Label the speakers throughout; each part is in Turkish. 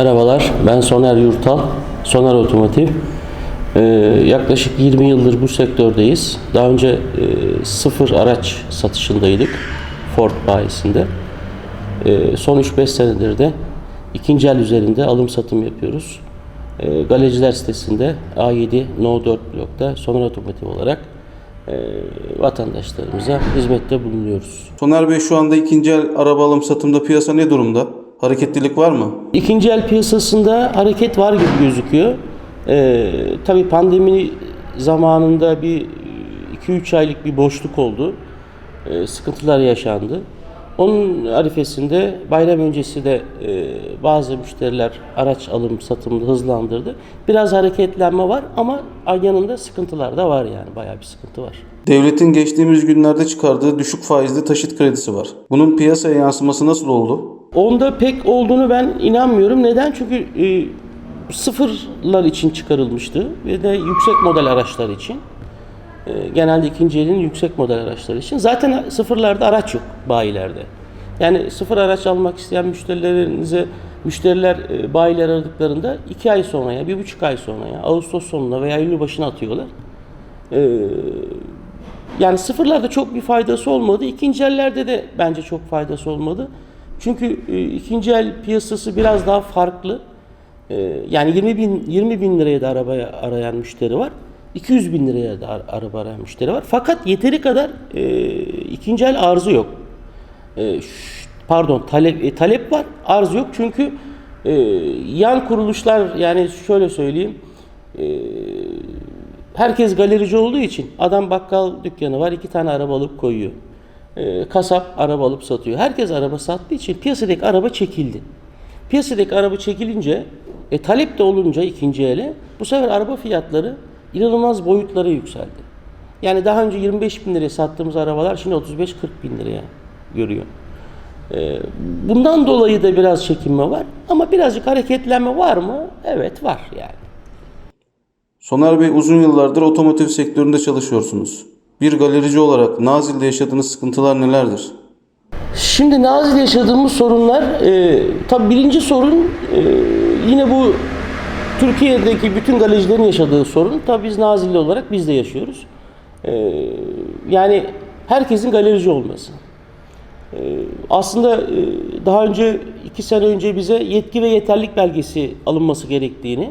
Speaker 1: Merhabalar, ben Soner Yurtal, Soner Otomotiv. Ee, yaklaşık 20 yıldır bu sektördeyiz. Daha önce e, sıfır araç satışındaydık Ford bayisinde. Ee, son 3-5 senedir de ikinci el üzerinde alım satım yapıyoruz. Ee, Galeciler sitesinde A7 No 4 blokta Soner Otomotiv olarak e, vatandaşlarımıza hizmette bulunuyoruz.
Speaker 2: Soner Bey şu anda ikinci el araba alım satımda piyasa ne durumda? Hareketlilik var mı?
Speaker 1: İkinci el piyasasında hareket var gibi gözüküyor. Ee, tabii pandemi zamanında bir 2-3 aylık bir boşluk oldu. Ee, sıkıntılar yaşandı. Onun arifesinde bayram öncesi de e, bazı müşteriler araç alım satımını hızlandırdı. Biraz hareketlenme var ama yanında sıkıntılar da var yani bayağı bir sıkıntı var.
Speaker 2: Devletin geçtiğimiz günlerde çıkardığı düşük faizli taşıt kredisi var. Bunun piyasaya yansıması nasıl oldu?
Speaker 1: Onda pek olduğunu ben inanmıyorum. Neden? Çünkü e, sıfırlar için çıkarılmıştı ve de yüksek model araçlar için. E, genelde ikinci elin yüksek model araçlar için. Zaten sıfırlarda araç yok bayilerde. Yani sıfır araç almak isteyen müşterilerinize müşteriler e, bayiler aradıklarında iki ay sonra ya bir buçuk ay sonra ya Ağustos sonuna veya Eylül başına atıyorlar. E, yani sıfırlarda çok bir faydası olmadı. İkinci ellerde de bence çok faydası olmadı. Çünkü e, ikinci el piyasası biraz daha farklı. E, yani 20 bin 20 bin liraya da arabaya arayan müşteri var. 200 bin liraya da ar- araba arayan müşteri var. Fakat yeteri kadar e, ikinci el arzı yok. E, pardon talep e, talep var, arz yok çünkü e, yan kuruluşlar yani şöyle söyleyeyim. E, herkes galerici olduğu için adam bakkal dükkanı var iki tane araba alıp koyuyor. E, kasap araba alıp satıyor. Herkes araba sattığı için piyasadaki araba çekildi. Piyasadaki araba çekilince e, talep de olunca ikinci ele bu sefer araba fiyatları inanılmaz boyutlara yükseldi. Yani daha önce 25 bin liraya sattığımız arabalar şimdi 35-40 bin liraya görüyor. Ee, Bundan dolayı da biraz çekinme var ama birazcık hareketlenme var mı? Evet var yani.
Speaker 2: Soner Bey uzun yıllardır otomotiv sektöründe çalışıyorsunuz. Bir galerici olarak Nazil'de yaşadığınız sıkıntılar nelerdir?
Speaker 1: Şimdi Nazil'de yaşadığımız sorunlar, e, tabii birinci sorun e, yine bu Türkiye'deki bütün galecilerin yaşadığı sorun. Tabii biz Nazilli olarak biz de yaşıyoruz. E, yani herkesin galerici olması. E, aslında e, daha önce iki sene önce bize yetki ve yeterlik belgesi alınması gerektiğini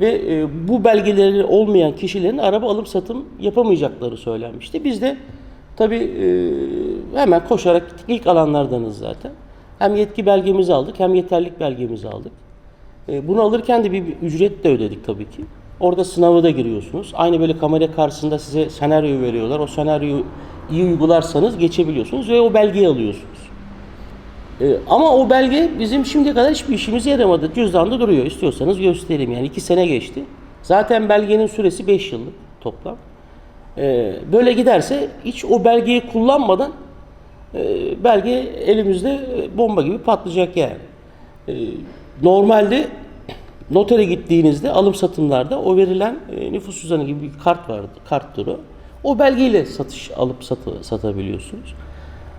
Speaker 1: ve e, bu belgeleri olmayan kişilerin araba alım satım yapamayacakları söylenmişti. Biz de tabii e, hemen koşarak gittik. İlk alanlardanız zaten. Hem yetki belgemizi aldık hem yeterlik belgemizi aldık. E, bunu alırken de bir, bir ücret de ödedik tabii ki. Orada sınavı da giriyorsunuz. Aynı böyle kamera karşısında size senaryoyu veriyorlar. O senaryoyu iyi uygularsanız geçebiliyorsunuz ve o belgeyi alıyorsunuz. Ee, ama o belge bizim şimdiye kadar hiçbir işimize yaramadı. Cüzdanda duruyor. İstiyorsanız göstereyim. Yani iki sene geçti. Zaten belgenin süresi 5 yıllık toplam. Ee, böyle giderse hiç o belgeyi kullanmadan e, belge elimizde bomba gibi patlayacak yani. Ee, normalde notere gittiğinizde alım satımlarda o verilen e, nüfus cüzdanı gibi bir kart vardı. Karttır o. O belgeyle satış alıp satı, satabiliyorsunuz.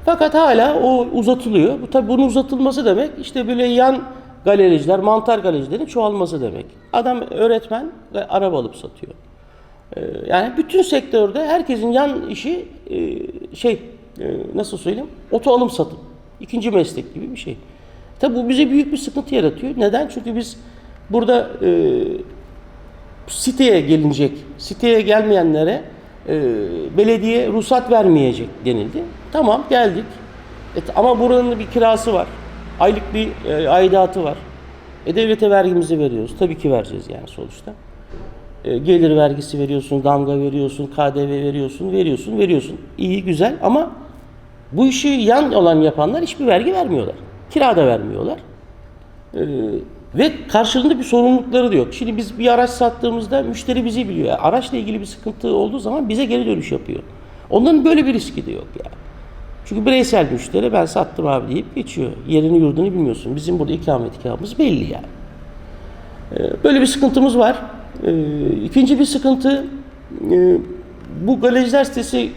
Speaker 1: Fakat hala o uzatılıyor. Bu tabii bunun uzatılması demek işte böyle yan galericiler, mantar galericilerin çoğalması demek. Adam öğretmen ve araba alıp satıyor. Ee, yani bütün sektörde herkesin yan işi e, şey e, nasıl söyleyeyim? Oto alım satım. İkinci meslek gibi bir şey. Tabii bu bize büyük bir sıkıntı yaratıyor. Neden? Çünkü biz burada e, siteye gelinecek, siteye gelmeyenlere e, belediye ruhsat vermeyecek denildi. Tamam geldik. E, ama buranın bir kirası var. Aylık bir e, aidatı var. E devlete vergimizi veriyoruz. Tabii ki vereceğiz yani sonuçta. E, gelir vergisi veriyorsun, damga veriyorsun, KDV veriyorsun, veriyorsun, veriyorsun. İyi, güzel ama bu işi yan olan yapanlar hiçbir vergi vermiyorlar. Kira da vermiyorlar. Ee, ve karşılığında bir sorumlulukları da yok. Şimdi biz bir araç sattığımızda müşteri bizi biliyor. Yani araçla ilgili bir sıkıntı olduğu zaman bize geri dönüş yapıyor. Onların böyle bir riski de yok yani. Çünkü bireysel müşteri ben sattım abi deyip geçiyor. Yerini yurdunu bilmiyorsun. Bizim burada ikametgahımız belli yani. Ee, Böyle bir sıkıntımız var. Ee, İkinci bir sıkıntı e, bu galeriler sitesi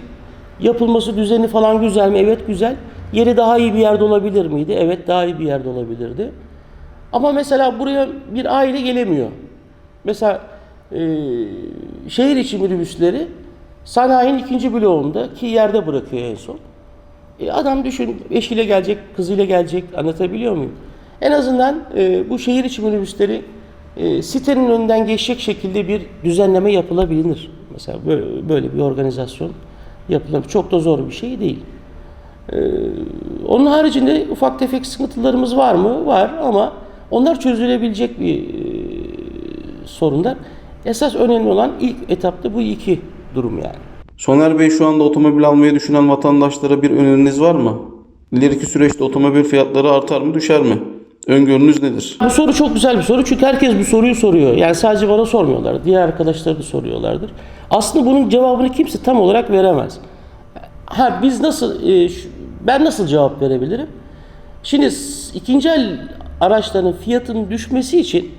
Speaker 1: yapılması düzeni falan güzel mi? Evet güzel. Yeri daha iyi bir yerde olabilir miydi? Evet daha iyi bir yerde olabilirdi. Ama mesela buraya bir aile gelemiyor. Mesela e, şehir içi minibüsleri sanayinin ikinci bloğunda ki yerde bırakıyor en son. E, adam düşün eşiyle gelecek, kızıyla gelecek anlatabiliyor muyum? En azından e, bu şehir içi minibüsleri e, sitenin önünden geçecek şekilde bir düzenleme yapılabilir. Mesela böyle, böyle bir organizasyon yapılabilir. Çok da zor bir şey değil. Ee, onun haricinde ufak tefek sıkıntılarımız var mı? Var ama onlar çözülebilecek bir e, sorunlar. Esas önemli olan ilk etapta bu iki durum yani.
Speaker 2: Soner Bey şu anda otomobil almayı düşünen vatandaşlara bir öneriniz var mı? İleriki süreçte otomobil fiyatları artar mı düşer mi? Öngörünüz nedir?
Speaker 1: Bu soru çok güzel bir soru çünkü herkes bu soruyu soruyor. Yani sadece bana sormuyorlar. Diğer arkadaşlar da soruyorlardır. Aslında bunun cevabını kimse tam olarak veremez. Ha biz nasıl e, ben nasıl cevap verebilirim? Şimdi ikinci el araçların fiyatının düşmesi için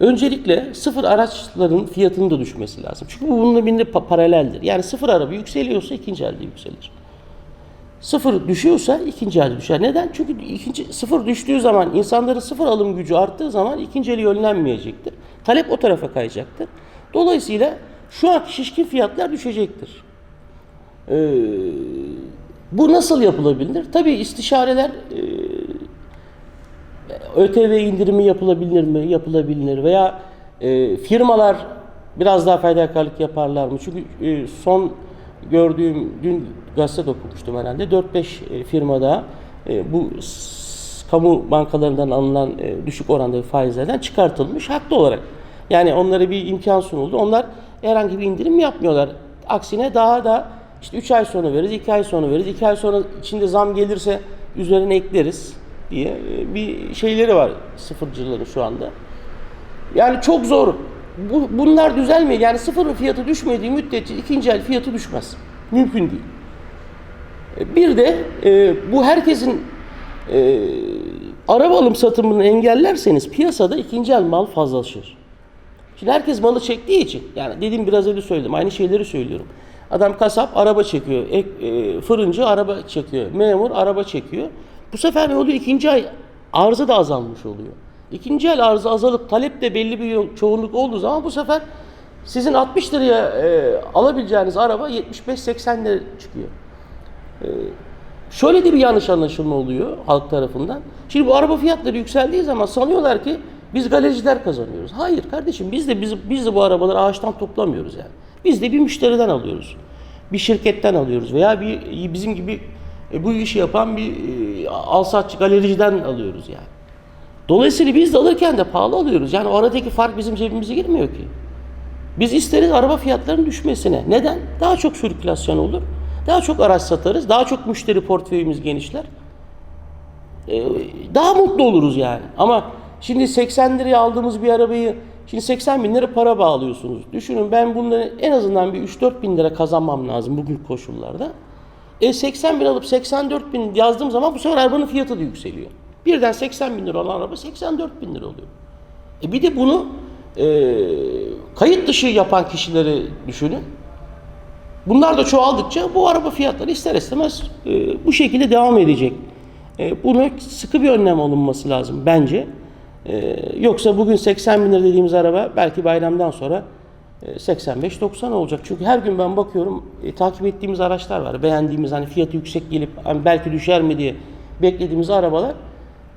Speaker 1: öncelikle sıfır araçların fiyatının da düşmesi lazım. Çünkü bu bununla birlikte pa- paraleldir. Yani sıfır araba yükseliyorsa ikinci elde yükselir. Sıfır düşüyorsa ikinci el düşer. Neden? Çünkü ikinci sıfır düştüğü zaman insanların sıfır alım gücü arttığı zaman ikinci eli yönlenmeyecektir. Talep o tarafa kayacaktır. Dolayısıyla şu anki şişkin fiyatlar düşecektir. Ee, bu nasıl yapılabilir? Tabii istişareler e, ÖTV indirimi yapılabilir mi? Yapılabilir. Veya e, firmalar biraz daha fedakarlık yaparlar mı? Çünkü e, son gördüğüm, dün gazetede okumuştum herhalde. 4-5 e, firmada e, bu kamu bankalarından alınan e, düşük oranda faizlerden çıkartılmış haklı olarak. Yani onlara bir imkan sunuldu. Onlar herhangi bir indirim yapmıyorlar. Aksine daha da işte 3 ay sonra veririz, 2 ay sonra veririz. 2 ay sonra içinde zam gelirse üzerine ekleriz diye e, bir şeyleri var sıfırcıların şu anda. Yani çok zor. Bu, bunlar düzelmiyor. Yani sıfırın fiyatı düşmediği müddetçe ikinci el fiyatı düşmez. Mümkün değil. E, Bir de e, bu herkesin e, araba alım satımını engellerseniz piyasada ikinci el mal fazlalaşır. Şimdi herkes malı çektiği için yani dediğim biraz önce söyledim aynı şeyleri söylüyorum. Adam kasap araba çekiyor, ek, e, fırıncı araba çekiyor, memur araba çekiyor. Bu sefer ne oluyor? İkinci ay arzı da azalmış oluyor. İkinci el arzı azalıp talep de belli bir çoğunluk olduğu zaman bu sefer sizin 60 liraya e, alabileceğiniz araba 75-80 lira çıkıyor. Şöyle de bir yanlış anlaşılma oluyor halk tarafından. Şimdi bu araba fiyatları yükseldiği zaman sanıyorlar ki biz galericiler kazanıyoruz. Hayır kardeşim biz de biz, biz de bu arabaları ağaçtan toplamıyoruz yani. Biz de bir müşteriden alıyoruz. Bir şirketten alıyoruz veya bir bizim gibi e, bu işi yapan bir e, alsatçı galericiden alıyoruz yani. Dolayısıyla biz de alırken de pahalı alıyoruz. Yani aradaki fark bizim cebimize girmiyor ki. Biz isteriz araba fiyatlarının düşmesine. Neden? Daha çok sirkülasyon olur. Daha çok araç satarız. Daha çok müşteri portföyümüz genişler. Ee, daha mutlu oluruz yani. Ama şimdi 80 liraya aldığımız bir arabayı şimdi 80 bin lira para bağlıyorsunuz. Düşünün ben bunları en azından bir 3-4 bin lira kazanmam lazım bugün koşullarda. E 80 bin alıp 84 bin yazdığım zaman bu sefer arabanın fiyatı da yükseliyor. Birden 80 bin lira olan araba 84 bin lira oluyor. E bir de bunu e, kayıt dışı yapan kişileri düşünün. Bunlar da çoğaldıkça bu araba fiyatları ister istemez e, bu şekilde devam edecek. E, bunu sıkı bir önlem alınması lazım bence. E, yoksa bugün 80 bin lira dediğimiz araba belki bayramdan sonra 85-90 olacak. Çünkü her gün ben bakıyorum e, takip ettiğimiz araçlar var. Beğendiğimiz hani fiyatı yüksek gelip hani belki düşer mi diye beklediğimiz arabalar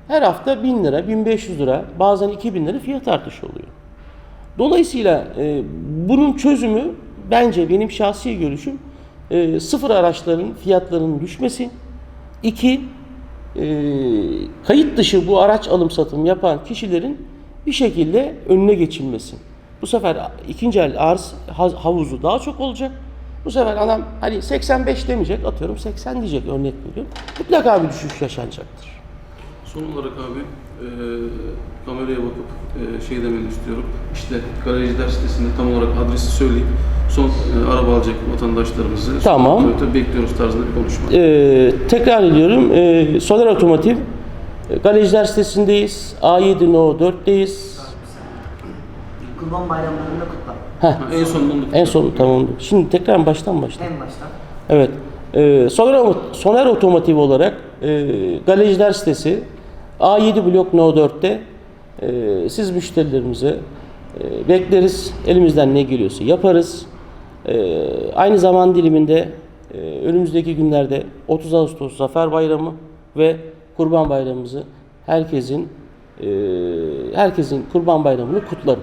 Speaker 1: her hafta 1000 lira, 1500 lira, bazen 2000 lira fiyat artışı oluyor. Dolayısıyla e, bunun çözümü bence benim şahsi görüşüm e, sıfır araçların fiyatlarının düşmesi. İki, e, kayıt dışı bu araç alım satım yapan kişilerin bir şekilde önüne geçilmesi. Bu sefer ikinci el arz ha- havuzu daha çok olacak. Bu sefer adam hani 85 demeyecek atıyorum 80 diyecek örnek veriyorum. Mutlaka bir düşüş yaşanacaktır.
Speaker 2: Son olarak abi e, kameraya bakıp e, şey demeni istiyorum. İşte galericiler sitesinde tam olarak adresi söyleyip son e, araba alacak vatandaşlarımızı
Speaker 1: Tamam.
Speaker 2: son bekliyoruz tarzında bir konuşma.
Speaker 1: Ee, tekrar ediyorum. Ee, Solar Otomotiv e, Galeciler sitesindeyiz. A7 No 4'teyiz.
Speaker 3: Kurban bayramlarında kutla.
Speaker 1: Heh,
Speaker 2: en son bunu
Speaker 1: en son tamamdır. Şimdi tekrar baştan başla.
Speaker 3: En baştan.
Speaker 1: Evet. Ee, Soner, Soner Otomotiv olarak e, Galeciler sitesi A7 blok No 4'te e, siz müşterilerimize e, bekleriz. Elimizden ne geliyorsa yaparız. E, aynı zaman diliminde e, önümüzdeki günlerde 30 Ağustos Zafer Bayramı ve Kurban Bayramımızı herkesin e, herkesin Kurban Bayramını kutlarım.